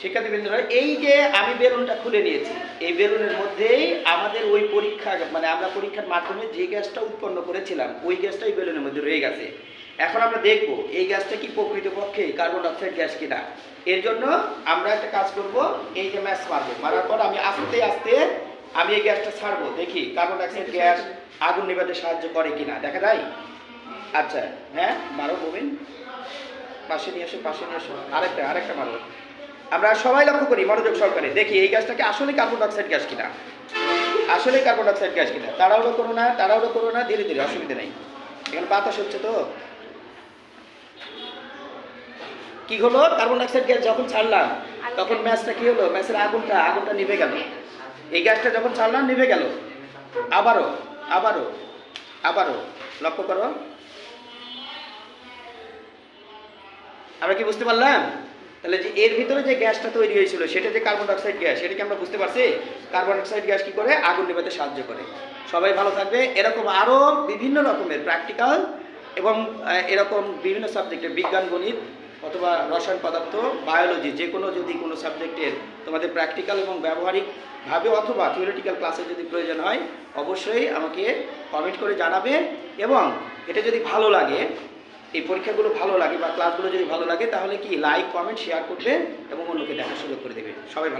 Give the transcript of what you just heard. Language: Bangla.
শিক্ষার্থীবৃন্দরা, এই যে আমি বেলুনটা খুলে নিয়েছি, এই বেলুনের মধ্যেই আমাদের ওই পরীক্ষা মানে আমরা পরীক্ষার মাধ্যমে যে গ্যাসটা উৎপন্ন করেছিলাম, ওই গ্যাসটা এই বেলুনের মধ্যে রয়ে গেছে। এখন আমরা দেখব, এই গ্যাসটা কি প্রকৃতপক্ষে কার্বন ডাইঅক্সাইড গ্যাস কিনা? এর জন্য আমরা একটা কাজ করব, এই যে ম্যাচ মারবো। মারার পর আমি আস্তে আস্তে আমি এই গ্যাসটা ছাড়বো, দেখি কার্বন ডাইঅক্সাইড গ্যাস আগুন নেভাতে সাহায্য করে কিনা, দেখা যায়? আচ্ছা হ্যাঁ মারো মোবিন পাশে নিয়ে এসো, পাশে নিয়ে এসো। আরেকটা আরেকটা মারো। আমরা সবাই লক্ষ্য করি মনোযোগ সহকারে। দেখি এই গ্যাসটাকে আসলে কার্বন ডাইঅক্সাইড গ্যাস কিনা? আসলে কার্বন ডাইঅক্সাইড গ্যাস কিনা? তাড়াহুড়ো করো না তাড়াহুড়ো করো না ধীরে ধীরে অসুবিধা নেই। এখানে বাতাস হচ্ছে তো। কি হলো? কার্বন ডাইঅক্সাইড গ্যাস যখন ছাড়লাম তখন ম্যাচটা কি হলো? ম্যাচের আগুনটা আগুনটা নিভে গেল। এই গ্যাসটা যখন ছাড়লাম নিভে গেল। আবারও আবারও আবারও। লক্ষ্য করো। আমরা কি বুঝতে পারলাম? তাহলে যে এর ভিতরে যে গ্যাসটা তৈরি হয়েছিল, সেটা যে কার্বন ডাইঅক্সাইড গ্যাস, সেটা কি আমরা বুঝতে পারছি? কার্বন ডাইঅক্সাইড গ্যাস কি করে? আগুন নেভাতে সাহায্য করে। সবাই ভালো থাকবে। এরকম আরও বিভিন্ন রকমের প্র্যাকটিক্যাল এবং এরকম বিভিন্ন সাবজেক্টের বিজ্ঞান, গণিত অথবা রসায়ন পদার্থ বায়োলজি যে কোনো যদি কোনো সাবজেক্টের তোমাদের প্র্যাকটিক্যাল এবং ব্যবহারিকভাবে অথবা থিওরিটিক্যাল ক্লাসে যদি প্রয়োজন হয়, অবশ্যই আমাকে কমেন্ট করে জানাবে এবং এটা যদি ভালো লাগে এই পরীক্ষাগুলো ভালো লাগে বা ক্লাসগুলো যদি ভালো লাগে, তাহলে কি লাইক কমেন্ট শেয়ার করবে এবং অন্যকে দেখার সুযোগ করে দেবে। সবাই ভালো